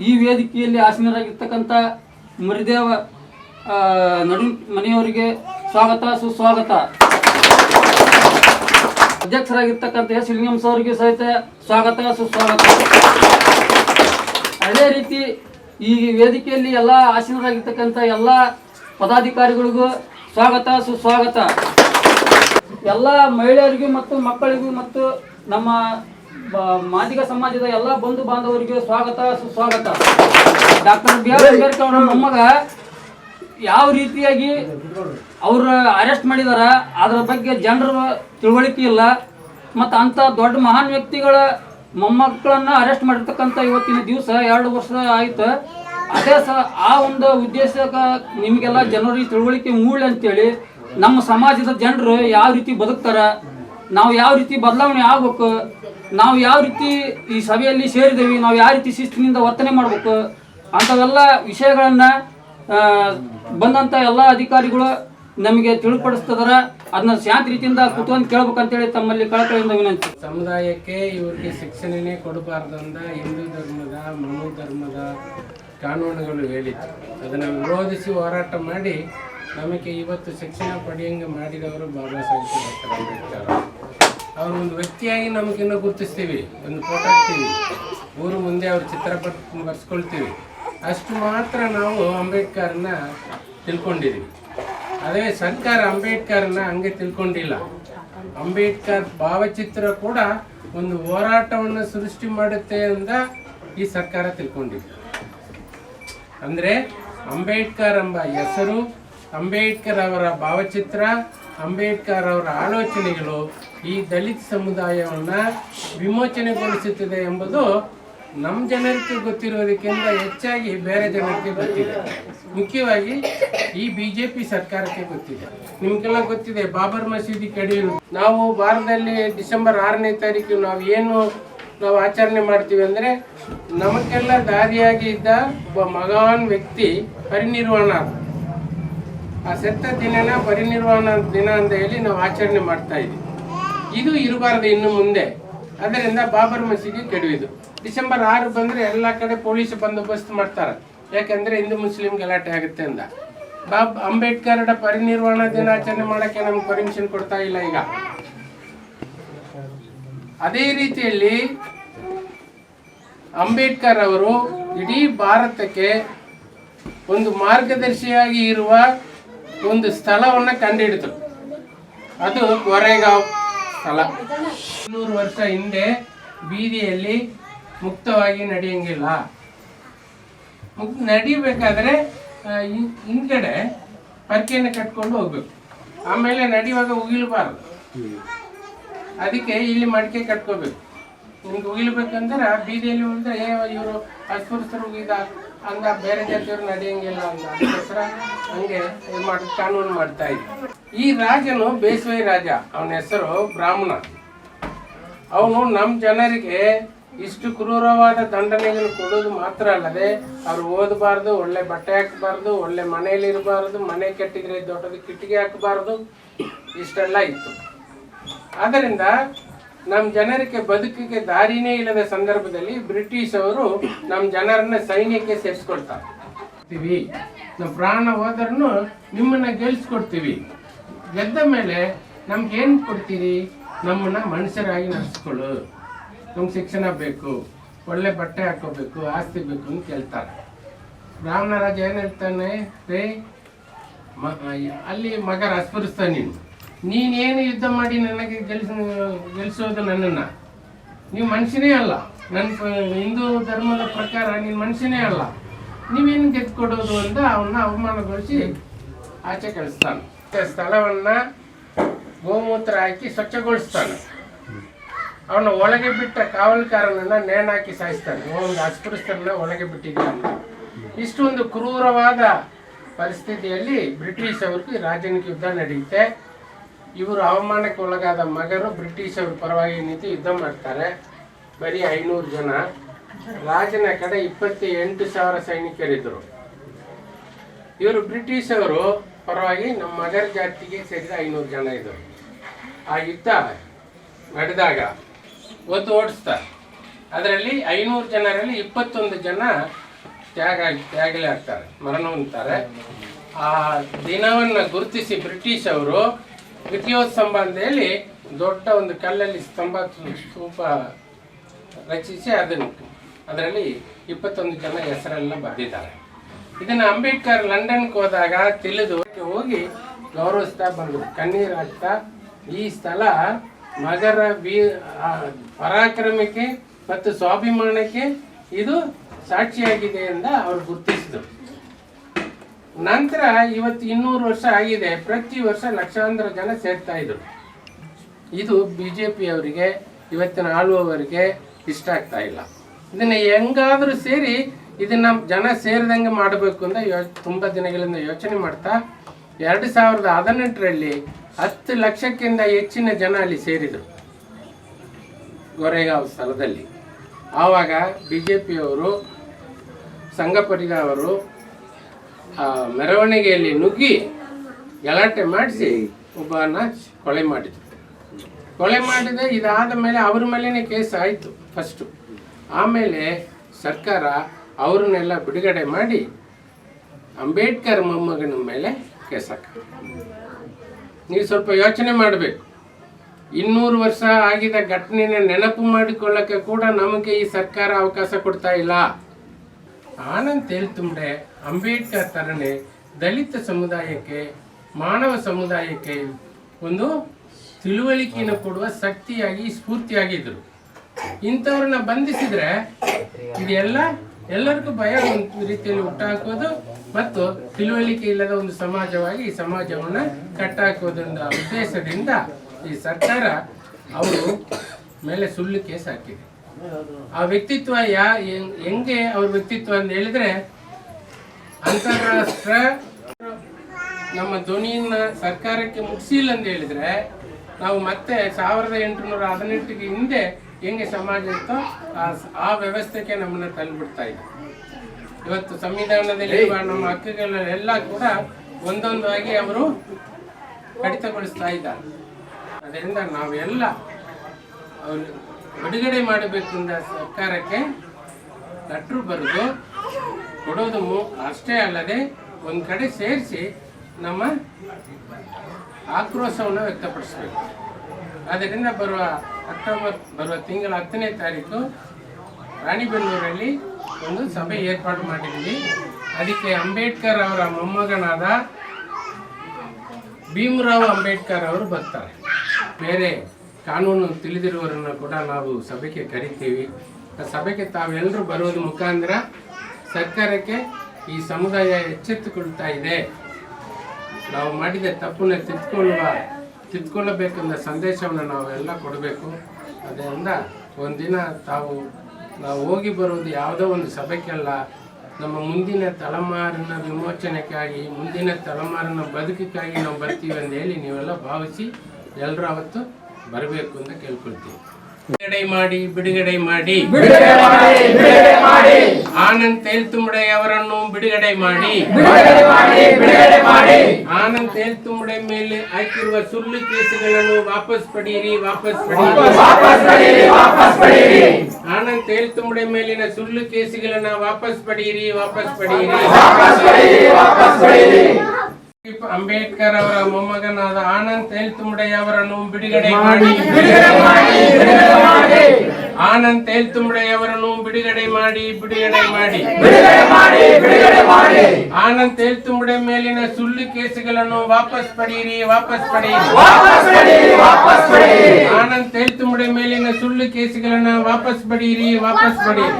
ಈ ವೇದಿಕೆಯಲ್ಲಿ ಆಸೀನರಾಗಿರ್ತಕ್ಕಂಥ ಮರಿದೇವ ಆ, ನಡು ಮನೆಯವರಿಗೆ ಸ್ವಾಗತ, ಸುಸ್ವಾಗತ. ಅಧ್ಯಕ್ಷರಾಗಿರ್ತಕ್ಕಂಥ ಎಸ್. ಅವರಿಗೆ ಸಹಿತ ಸ್ವಾಗತ, ಸುಸ್ವಾಗತ. ಅದೇ ರೀತಿ ಈ ವೇದಿಕೆಯಲ್ಲಿ ಎಲ್ಲ ಆಸೀನರಾಗಿರ್ತಕ್ಕಂಥ ಎಲ್ಲ ಪದಾಧಿಕಾರಿಗಳಿಗೂ ಸ್ವಾಗತ, ಸುಸ್ವಾಗತ. ಎಲ್ಲ ಮಹಿಳೆಯರಿಗೂ ಮತ್ತು ಮಕ್ಕಳಿಗೂ ಮತ್ತು ನಮ್ಮ ಮಾದಿಗ ಸಮಾಜದ ಎಲ್ಲ ಬಂಧು ಬಾಂಧವರಿಗೂ ಸ್ವಾಗತ, ಸುಸ್ವಾಗತ. ಡಾಕ್ಟರ್ ಬಿ ಆರ್ ಅಂಬೇಡ್ಕರ್ ಅವರ ಮೊಮ್ಮಗ ಯಾವ ರೀತಿಯಾಗಿ ಅವ್ರ ಅರೆಸ್ಟ್ ಮಾಡಿದಾರ, ಅದರ ಬಗ್ಗೆ ಜನರ ತಿಳುವಳಿಕೆ ಇಲ್ಲ. ಮತ್ತು ಅಂಥ ದೊಡ್ಡ ಮಹಾನ್ ವ್ಯಕ್ತಿಗಳ ಮೊಮ್ಮಕ್ಕಳನ್ನ ಅರೆಸ್ಟ್ ಮಾಡಿರ್ತಕ್ಕಂಥ ಇವತ್ತಿನ ದಿವಸ ಎರಡು ವರ್ಷ ಆಯ್ತು. ಅದೇ ಸ ಆ ಒಂದು ಉದ್ದೇಶಕ್ಕೆ ನಿಮಗೆಲ್ಲ ಜನರಿಗೆ ತಿಳುವಳಿಕೆ ಮೂಳೆ ಅಂತೇಳಿ ನಮ್ಮ ಸಮಾಜದ ಜನರು ಯಾವ ರೀತಿ ಬದುಕ್ತಾರ, ನಾವು ಯಾವ ರೀತಿ ಬದಲಾವಣೆ ಆಗ್ಬೇಕು, ನಾವು ಯಾವ ರೀತಿ ಈ ಸಭೆಯಲ್ಲಿ ಸೇರಿದೇವಿ, ನಾವು ಯಾವ ರೀತಿ ಶಿಸ್ತಿನಿಂದ ವರ್ತನೆ ಮಾಡ್ಬೇಕು, ಅಂಥವೆಲ್ಲ ವಿಷಯಗಳನ್ನ ಬಂದಂಥ ಎಲ್ಲ ಅಧಿಕಾರಿಗಳು ನಮಗೆ ತಿಳಿಪಡಿಸ್ತದರ. ಅದನ್ನ ಶಾಂತ ರೀತಿಯಿಂದ ಕುತ್ಕೊಂಡು ಕೇಳ್ಬೇಕಂತೇಳಿ ತಮ್ಮಲ್ಲಿ ಕಳಕಳಿಯಿಂದ ವಿನಂತಿ. ಸಮುದಾಯಕ್ಕೆ ಇವರಿಗೆ ಶಿಕ್ಷಣನೇ ಕೊಡಬಾರ್ದಂದ ಹಿಂದೂ ಧರ್ಮದ, ಮನು ಧರ್ಮದ ಕಾನೂನುಗಳು ಹೇಳಿತ್ತು ಅದನ್ನು ವಿರೋಧಿಸಿ ಹೋರಾಟ ಮಾಡಿ ನಮಗೆ ಇವತ್ತು ಶಿಕ್ಷಣ ಪಡೆಯಂಗೆ ಮಾಡಿದವರು ಬಾಬಾ ಸಾಹೇಬ್ ಡಾಕ್ಟರ್ ಅಂಬೇಡ್ಕರ್. ಅವರು ಒಂದು ವ್ಯಕ್ತಿಯಾಗಿ ನಮಗಿನ್ನೂ ಗುರುತಿಸ್ತೀವಿ, ಒಂದು ಫೋಟೋ ಹಾಕ್ತೀವಿ. ಊರು ಮುಂದೆ ಅವ್ರ ಚಿತ್ರಪಟ ಬರ್ಸ್ಕೊಳ್ತೀವಿ. ಅಷ್ಟು ಮಾತ್ರ ನಾವು ಅಂಬೇಡ್ಕರ್ನ ತಿಳ್ಕೊಂಡಿದ್ದೀವಿ ಅದೇ ಸರ್ಕಾರ ಅಂಬೇಡ್ಕರ್ನ ಹಂಗೆ ತಿಳ್ಕೊಂಡಿಲ್ಲ. ಅಂಬೇಡ್ಕರ್ ಭಾವಚಿತ್ರ ಕೂಡ ಒಂದು ಹೋರಾಟವನ್ನು ಸೃಷ್ಟಿ ಮಾಡುತ್ತೆ ಅಂತ ಈ ಸರ್ಕಾರ ತಿಳ್ಕೊಂಡಿದೆ. ಅಂದ್ರೆ ಅಂಬೇಡ್ಕರ್ ಎಂಬ ಹೆಸರು, ಅಂಬೇಡ್ಕರ್ ಅವರ ಭಾವಚಿತ್ರ, ಅಂಬೇಡ್ಕರ್ ಅವರ ಆಲೋಚನೆಗಳು ಈ ದಲಿತ ಸಮುದಾಯವನ್ನು ವಿಮೋಚನೆಗೊಳಿಸುತ್ತದೆ ಎಂಬುದು ನಮ್ಮ ಜನರಿಗೆ ಗೊತ್ತಿರೋದಕ್ಕಿಂತ ಹೆಚ್ಚಾಗಿ ಬೇರೆ ಜನರಿಗೆ ಗೊತ್ತಿದೆ. ಮುಖ್ಯವಾಗಿ ಈ ಬಿ ಜೆ ಪಿ ಸರ್ಕಾರಕ್ಕೆ ಗೊತ್ತಿದೆ. ನಿಮ್ಗೆಲ್ಲ ಗೊತ್ತಿದೆ, ಬಾಬರ್ ಮಸೀದಿ ಕಡಿಯಲು ನಾವು ಭಾರತದಲ್ಲಿ ಡಿಸೆಂಬರ್ ಆರನೇ ತಾರೀಕು ನಾವು ಏನು ನಾವು ಆಚರಣೆ ಮಾಡ್ತೀವಿ ಅಂದರೆ ನಮಗೆಲ್ಲ ದಾರಿಯಾಗಿ ಇದ್ದ ಒಬ್ಬ ಮಗಾನ್ ವ್ಯಕ್ತಿ ಪರಿನಿರ್ವಾಣ. ಆ ಸತ್ತ ದಿನನ ಪರಿನಿರ್ವಾಣ ದಿನ ಅಂತ ಹೇಳಿ ನಾವು ಆಚರಣೆ ಮಾಡ್ತಾ ಇದ್ದೀವಿ. ಇದು ಇರಬಾರ್ದು ಇನ್ನು ಮುಂದೆ. ಅದರಿಂದ ಬಾಬರ್ ಮಸೀದಿ ಕೆಡುವುದು. ಡಿಸೆಂಬರ್ ಆರು ಬಂದ್ರೆ ಎಲ್ಲ ಕಡೆ ಪೊಲೀಸ್ ಬಂದೋಬಸ್ತ್ ಮಾಡ್ತಾರೆ. ಯಾಕಂದ್ರೆ ಹಿಂದೂ ಮುಸ್ಲಿಂ ಗಲಾಟೆ ಆಗುತ್ತೆ ಅಂತ ಬಾಬ್ ಅಂಬೇಡ್ಕರ್ ಪರಿನಿರ್ವಾಣ ದಿನಾಚರಣೆ ಮಾಡಕ್ಕೆ ನಮ್ಗೆ ಪರ್ಮಿಷನ್ ಕೊಡ್ತಾ ಇಲ್ಲ ಈಗ. ಅದೇ ರೀತಿಯಲ್ಲಿ ಅಂಬೇಡ್ಕರ್ ಅವರು ಇಡೀ ಭಾರತಕ್ಕೆ ಒಂದು ಮಾರ್ಗದರ್ಶಿಯಾಗಿ ಇರುವ ಒಂದು ಸ್ಥಳವನ್ನ ಕಂಡುಹಿಡಿದ್ರು ಅದು ಕೊರೆಗಾಂವ್ ಸ್ಥಳ ಇನ್ನೂರು ವರ್ಷ ಹಿಂದೆ ಬೀದಿಯಲ್ಲಿ ಮುಕ್ತವಾಗಿ ನಡೆಯಂಗಿಲ್ಲ. ಮುಕ್ ನಡಿಬೇಕಾದ್ರೆ ಹಿಂದ್ಗಡೆ ಪರ್ಕೆಯನ್ನು ಕಟ್ಕೊಂಡು ಹೋಗ್ಬೇಕು. ಆಮೇಲೆ ನಡೆಯುವಾಗ ಉಗಿಲ್ಬಾರ್ದು. ಅದಕ್ಕೆ ಇಲ್ಲಿ ಮಡಿಕೆ ಕಟ್ಕೋಬೇಕು. ನಿಮ್ಗೆ ಉಗಿಲ್ಬೇಕಂದ್ರೆ ಬೀದಿಯಲ್ಲಿ ಉಳಿದ್ರೆ ಏ, ಇವರು ಅಸ್ಪೃಶ್ಯರು ಉಗಿದ ಹಂಗ ಬೇರೆ ಜಾತಿಯವ್ರು ನಡೆಯಂಗಿಲ್ಲ ಅಂತ ಅದಕ್ಕೋಸ್ಕರ ಹಂಗೆ ಮಾಡ್, ಕಾನೂನು ಮಾಡ್ತಾ ಇದ್ದ. ಈ ರಾಜನು ಬೇಸವೈ ರಾಜ. ಅವನ ಹೆಸರು ಬ್ರಾಹ್ಮಣ. ಅವನು ನಮ್ಮ ಜನರಿಗೆ ಇಷ್ಟು ಕ್ರೂರವಾದ ದಂಡನೆಗಳು ಕೊಡೋದು ಮಾತ್ರ ಅಲ್ಲದೆ, ಅವ್ರು ಓದಬಾರ್ದು, ಒಳ್ಳೆ ಬಟ್ಟೆ ಹಾಕಬಾರ್ದು, ಒಳ್ಳೆ ಮನೆಯಲ್ಲಿ ಇರಬಾರ್ದು, ಮನೆ ಕೆಟ್ಟಿದ್ರೆ ದೊಡ್ಡದು ಕಿಟಕಿ ಹಾಕಬಾರ್ದು, ಇಷ್ಟೆಲ್ಲ ಇತ್ತು. ಆದ್ದರಿಂದ ನಮ್ಮ ಜನರಿಗೆ ಬದುಕಿಗೆ ದಾರಿನೇ ಇಲ್ಲದ ಸಂದರ್ಭದಲ್ಲಿ ಬ್ರಿಟಿಷ್ ಅವರು ನಮ್ಮ ಜನರನ್ನ ಸೈನ್ಯಕ್ಕೆ ಸೇರಿಸ್ಕೊಳ್ತಾರೆ. ನಾವು ಪ್ರಾಣ ಹೋದ್ರೂ ನಿಮ್ಮನ್ನ ಗೆಲ್ಸ್ಕೊಡ್ತೀವಿ. ಗೆದ್ದ ಮೇಲೆ ನಮ್ಗೆ ಏನು ಕೊಡ್ತೀರಿ? ನಮ್ಮನ್ನ ಮನುಷ್ಯರಾಗಿ ನಡೆಸ್ಕೊಳ್ಳು. ನಮ್ಗೆ ಶಿಕ್ಷಣ ಬೇಕು. ಒಳ್ಳೆ ಬಟ್ಟೆ ಹಾಕೋಬೇಕು, ಆಸ್ತಿ ಬೇಕು ಅಂತ ಕೇಳ್ತಾರೆ. ಬ್ರಾಹ್ಮಣ ರಾಜ ಹೇಳ್ತಾನೆ? ರೇ ಅಲ್ಲಿ ಮಗರ ಅಸ್ಪರಿಸ್ತಾನೆ ನೀನು. ನೀನೇನು ಯುದ್ಧ ಮಾಡಿ ನನಗೆ ಗೆಲ್ಸ ಗೆಲ್ಸೋದು ನನ್ನನ್ನ? ನೀವು ಮನುಷ್ಯನೇ ಅಲ್ಲ. ನನ್ನ ಹಿಂದೂ ಧರ್ಮದ ಪ್ರಕಾರ ನೀನು ಮನುಷ್ಯನೇ ಅಲ್ಲ. ನೀವೇನು ಗೆದ್ದುಕೊಡೋದು ಅಂತ ಅವನ್ನ ಅವಮಾನಗೊಳಿಸಿ ಆಚೆ ಕಳಿಸ್ತಾನೆ. ಸ್ಥಳವನ್ನು ಗೋಮೂತ್ರ ಹಾಕಿ ಸ್ವಚ್ಛಗೊಳಿಸ್ತಾನೆ. ಅವನ ಒಳಗೆ ಬಿಟ್ಟ ಕಾವಲ್ಕಾರನನ್ನ ನೇಣಾಕಿ ಸಾಯಿಸ್ತಾನೆ. ಒಂದು ಅಸ್ಪೃಶ್ಯರನ್ನ ಒಳಗೆ ಬಿಟ್ಟಿದ್ದಾನೆ ಇಷ್ಟೊಂದು ಕ್ರೂರವಾದ ಪರಿಸ್ಥಿತಿಯಲ್ಲಿ ಬ್ರಿಟಿಷ್ ಅವ್ರಿಗೆ ರಾಜನಿಗೆ ಯುದ್ಧ ನಡೆಯುತ್ತೆ. ಇವರು ಅವಮಾನಕ್ಕೆ ಒಳಗಾದ ಮಗರು ಬ್ರಿಟಿಷ್ ಅವ್ರ ಪರವಾಗಿ ನಿಂತು ಯುದ್ಧ ಮಾಡ್ತಾರೆ. ಬರೀ ಐನೂರು ಜನ. ರಾಜನ ಕಡೆ ಇಪ್ಪತ್ತ ಎಂಟು ಸಾವಿರ ಸೈನಿಕರಿದ್ದರು. ಇವರು ಬ್ರಿಟಿಷ್ ಅವರು ಪರವಾಗಿ ನಮ್ಮ ಮಗರ ಜಾತಿಗೆ ಸೇರಿದ ಐನೂರು ಜನ ಇದ್ದರು. ಆ ಯುದ್ಧ ನಡೆದಾಗ ಒತ್ತು ಓಡಿಸ್ತಾರೆ ಅದರಲ್ಲಿ ಐನೂರು ಜನರಲ್ಲಿ ಇಪ್ಪತ್ತೊಂದು ಜನ ತ್ಯಾಗ ತ್ಯಾಗಲೇ ಆಗ್ತಾರೆ ಮರಣ ಹೊಂದ್ತಾರೆ ಆ ದಿನವನ್ನು ಗುರುತಿಸಿ ಬ್ರಿಟಿಷ್ ಅವರು ದ್ವಿತೀಯೋತ್ಸವ ಅಂತ ಹೇಳಿ ದೊಡ್ಡ ಒಂದು ಕಲ್ಲಲ್ಲಿ ಸ್ತಂಭ ಸ್ತೂಪ ರಚಿಸಿ ಅದನ್ನು ಅದರಲ್ಲಿ ಇಪ್ಪತ್ತೊಂದು ಜನ ಹೆಸರೆಲ್ಲ ಬರೆದಿದ್ದಾರೆ. ಇದನ್ನು ಅಂಬೇಡ್ಕರ್ ಲಂಡನ್ಗೆ ಹೋದಾಗ ತಿಳಿದು ಹೋಗಿ ಗೌರವಿಸ್ತಾ ಬಂದರು. ಕಣ್ಣೀರು ಹಾಕ್ತಾ ಈ ಸ್ಥಳ ಮಗರ ಬೀ ಪರಾಕ್ರಮಕ್ಕೆ ಮತ್ತು ಸ್ವಾಭಿಮಾನಕ್ಕೆ ಇದು ಸಾಕ್ಷಿಯಾಗಿದೆ ಎಂದು ಅವರು ಗುರುತಿಸಿದರು. ನಂತರ ಇವತ್ತು ಇನ್ನೂರು ವರ್ಷ ಆಗಿದೆ. ಪ್ರತಿ ವರ್ಷ ಲಕ್ಷಾಂತರ ಜನ ಸೇರ್ತಾ ಇದ್ರು. ಇದು ಬಿ ಜೆ ಅವರಿಗೆ ಇವತ್ತಿನ ಆಳುವವರಿಗೆ ಇಷ್ಟ ಆಗ್ತಾ ಇಲ್ಲ. ಇದನ್ನು ಹೆಂಗಾದರೂ ಸೇರಿ ಇದನ್ನ ಜನ ಸೇರಿದಂಗೆ ಮಾಡಬೇಕು ಅಂತ ಯೋ, ತುಂಬ ದಿನಗಳಿಂದ ಯೋಚನೆ ಮಾಡ್ತಾ, ಎರಡು ಸಾವಿರದ ಹದಿನೆಂಟರಲ್ಲಿ ಹತ್ತು ಲಕ್ಷಕ್ಕಿಂತ ಹೆಚ್ಚಿನ ಜನ ಅಲ್ಲಿ ಸೇರಿದರು. ಗೊರೆಗಾವ್ ಸ್ಥಳದಲ್ಲಿ. ಆವಾಗ ಬಿ ಜೆ ಪಿಯವರು ಸಂಘ ಆ ಮೆರವಣಿಗೆಯಲ್ಲಿ ನುಗ್ಗಿ ಗಲಾಟೆ ಮಾಡಿಸಿ ಒಬ್ಬನ ಕೊಲೆ ಮಾಡಿದ್ರು. ಕೊಲೆ ಮಾಡಿದೆ ಇದಾದ ಮೇಲೆ ಅವ್ರ ಮೇಲೇ ಕೇಸ್ ಆಯಿತು ಫಸ್ಟು ಆಮೇಲೆ ಸರ್ಕಾರ ಅವ್ರನ್ನೆಲ್ಲ ಬಿಡುಗಡೆ ಮಾಡಿ ಅಂಬೇಡ್ಕರ್ ಮೊಮ್ಮಗನ ಮೇಲೆ ಕೇಸ್ ಹಾಕ. ನೀವು ಸ್ವಲ್ಪ ಯೋಚನೆ ಮಾಡಬೇಕು. ಇನ್ನೂರು ವರ್ಷ ಆಗಿದ ಘಟನೆನ ನೆನಪು ಮಾಡಿಕೊಳ್ಳಕ್ಕೆ ಕೂಡ ನಮಗೆ ಈ ಸರ್ಕಾರ ಅವಕಾಶ ಕೊಡ್ತಾ ಇಲ್ಲ. ಆನಂದ್ ತೇಲ್ತುಂಬೆ ಅಂಬೇಡ್ಕರ್ ತರನೇ ದಲಿತ ಸಮುದಾಯಕ್ಕೆ, ಮಾನವ ಸಮುದಾಯಕ್ಕೆ ಒಂದು ತಿಳುವಳಿಕೆಯನ್ನು ಕೊಡುವ ಶಕ್ತಿಯಾಗಿ, ಸ್ಫೂರ್ತಿಯಾಗಿದ್ರು. ಇಂಥವ್ರನ್ನ ಬಂಧಿಸಿದ್ರೆ ಇದೆಲ್ಲ ಎಲ್ಲರಿಗೂ ಭಯ ಒಂದು ರೀತಿಯಲ್ಲಿ ಹುಟ್ಟಾಕೋದು ಮತ್ತು ತಿಳುವಳಿಕೆ ಇಲ್ಲದ ಒಂದು ಸಮಾಜವಾಗಿ ಈ ಸಮಾಜವನ್ನ ಕಟ್ಟಾಕೋದ ಉದ್ದೇಶದಿಂದ ಈ ಸರ್ಕಾರ ಅವರು ಮೇಲೆ ಸುಳ್ಳು ಕೇಸ್ ಹಾಕಿದೆ. ಆ ವ್ಯಕ್ತಿತ್ವ ಯಾ ಹೆಂಗೆ ಅವ್ರ ವ್ಯಕ್ತಿತ್ವ ಅಂತ ಹೇಳಿದ್ರೆ ಅಂತಾರಾಷ್ಟ್ರ ನಮ್ಮ ಧ್ವನಿಯನ್ನ ಸರ್ಕಾರಕ್ಕೆ ಮುಗಿಸಿಲ್ಲ ಅಂತ ಹೇಳಿದ್ರೆ ನಾವು ಮತ್ತೆ ಸಾವಿರದ ಎಂಟುನೂರ ಹದಿನೆಂಟಿಗೆ ಹಿಂದೆ ಹೆಂಗೆ ಸಮಾಜ ಇತ್ತೋ ಆ ವ್ಯವಸ್ಥೆಗೆ ನಮ್ಮನ್ನ ತಂದುಬಿಡ್ತಾ ಇದೆ. ಇವತ್ತು ಸಂವಿಧಾನದಲ್ಲಿ ನಮ್ಮ ಹಕ್ಕುಗಳೆಲ್ಲ ಕೂಡ ಒಂದೊಂದಾಗಿ ಅವರು ಕಡಿತಗೊಳಿಸ್ತಾ ಇದ್ದಾರೆ. ಅದರಿಂದ ನಾವೆಲ್ಲ ಬಿಡುಗಡೆ ಮಾಡಬೇಕು ಅಂತ ಸರ್ಕಾರಕ್ಕೆ ಲೆಟ್ರು ಬರೆದು ಕೊಡೋದು ಅಷ್ಟೇ ಅಲ್ಲದೆ ಒಂದು ಕಡೆ ಸೇರಿಸಿ ನಮ್ಮ ಆಕ್ರೋಶವನ್ನು ವ್ಯಕ್ತಪಡಿಸಬೇಕು. ಅದರಿಂದ ಬರುವ ಅಕ್ಟೋಬರ್, ಬರುವ ತಿಂಗಳ ಹತ್ತನೇ ತಾರೀಕು ರಾಣಿಬೆನ್ನೂರಲ್ಲಿ ಒಂದು ಸಭೆ ಏರ್ಪಾಡು ಮಾಡಿದ್ದೀವಿ ಅದಕ್ಕೆ ಅಂಬೇಡ್ಕರ್ ಅವರ ಮೊಮ್ಮಗನಾದ ಭೀಮರಾವ್ ಅಂಬೇಡ್ಕರ್ ಅವರು ಬರ್ತಾರೆ. ಬೇರೆ ಕಾನೂನು ತಿಳಿದಿರುವವರನ್ನು ಕೂಡ ನಾವು ಸಭೆಗೆ ಕರಿತೀವಿ. ಆ ಸಭೆಗೆ ತಾವೆಲ್ಲರೂ ಬರೋದು ಮುಖಾಂತರ ಸರ್ಕಾರಕ್ಕೆ ಈ ಸಮುದಾಯ ಎಚ್ಚೆತ್ತುಕೊಳ್ತಾ ಇದೆ. ನಾವು ಮಾಡಿದ ತಪ್ಪನ್ನ ತಿದ್ಕೊಳ್ಳುವ ತಿದ್ಕೊಳ್ಳಬೇಕೆಂದ ಸಂದೇಶವನ್ನು ನಾವೆಲ್ಲ ಕೊಡಬೇಕು. ಅದರಿಂದ ಒಂದಿನ ತಾವು, ನಾವು ಹೋಗಿ ಬರುವುದು ಯಾವುದೋ ಒಂದು ಸಭೆಗೆಲ್ಲ ನಮ್ಮ ಮುಂದಿನ ತಲೆಮಾರಿನ ವಿಮೋಚನೆಗಾಗಿ, ಮುಂದಿನ ತಲೆಮಾರಿನ ಬದುಕಿಗಾಗಿ ನಾವು ಬರ್ತೀವಿ ಅಂತ ಹೇಳಿ ನೀವೆಲ್ಲ ಭಾವಿಸಿ ಎಲ್ಲರೂ ಅವತ್ತು ಬರಬೇಕು ಅಂತ ಕೇಳ್ಕೊಳ್ತೀವಿ. ಬಿಡುಗಡೆ ಮಾಡಿ ಬಿಡುಗಡೆ ಮಾಡಿ ಆನಂದ್ ತೇಲ್ತುಂಬಡೆ ಅವರನ್ನು ಬಿಡುಗಡೆ ಮಾಡಿ ಆನಂದ್ ತೇಲ್ತುಂಬಡೆ ಮೇಲೆ ಹಾಕಿರುವ ಸುಳ್ಳು ಕೇಸುಗಳನ್ನು ವಾಪಸ್ ಪಡೆಯಿರಿ ವಾಪಸ್ ಪಡೆಯಿರಿ ಆನಂದ್ ತೇಲ್ತುಂಬಡೆ ಮೇಲಿನ ಸುಳ್ಳು ಕೇಸುಗಳನ್ನ ವಾಪಸ್ ಪಡೆಯಿರಿ ವಾಪಸ್ ಪಡೆಯಿರಿ ಅಂಬೇಡ್ಕರ್ ಅವರ ಮೊಮ್ಮಗನಾದ ಆನಂದ್ ತೇಲ್ತುಂಬಡೆ ಅವರನ್ನು ಬಿಡುಗಡೆ ಮಾಡಿ ಆನಂದ್ ತೇಲ್ತುಂಬಡೆ ಅವರನ್ನು ಬಿಡುಗಡೆ ಮಾಡಿ ಬಿಡುಗಡೆ ಮಾಡಿ ಆನಂದ್ ತೇಲ್ತುಂಬಡೆ ಮೇಲಿನ ಸುಳ್ಳು ಕೇಸುಗಳನ್ನು ವಾಪಸ್ ಪಡೆಯಿರಿ ವಾಪಸ್ ಪಡೆಯಿರಿ ಆನಂದ್ ತೇಲ್ತುಂಬಡೆ ಮೇಲಿನ ಸುಳ್ಳು ಕೇಸುಗಳನ್ನ ವಾಪಸ್ ಪಡೆಯಿರಿ ವಾಪಸ್ ಪಡೆಯಿರಿ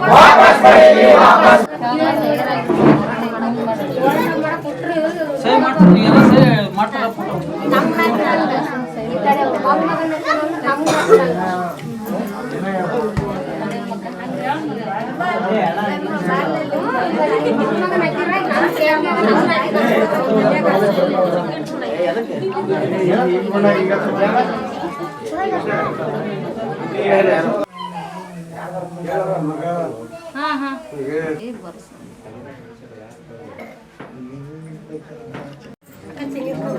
நீங்கள் வந்து மாட்டோட ಹಾ ಹಾ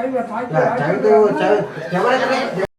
ચાવી તો ચાવી તમારે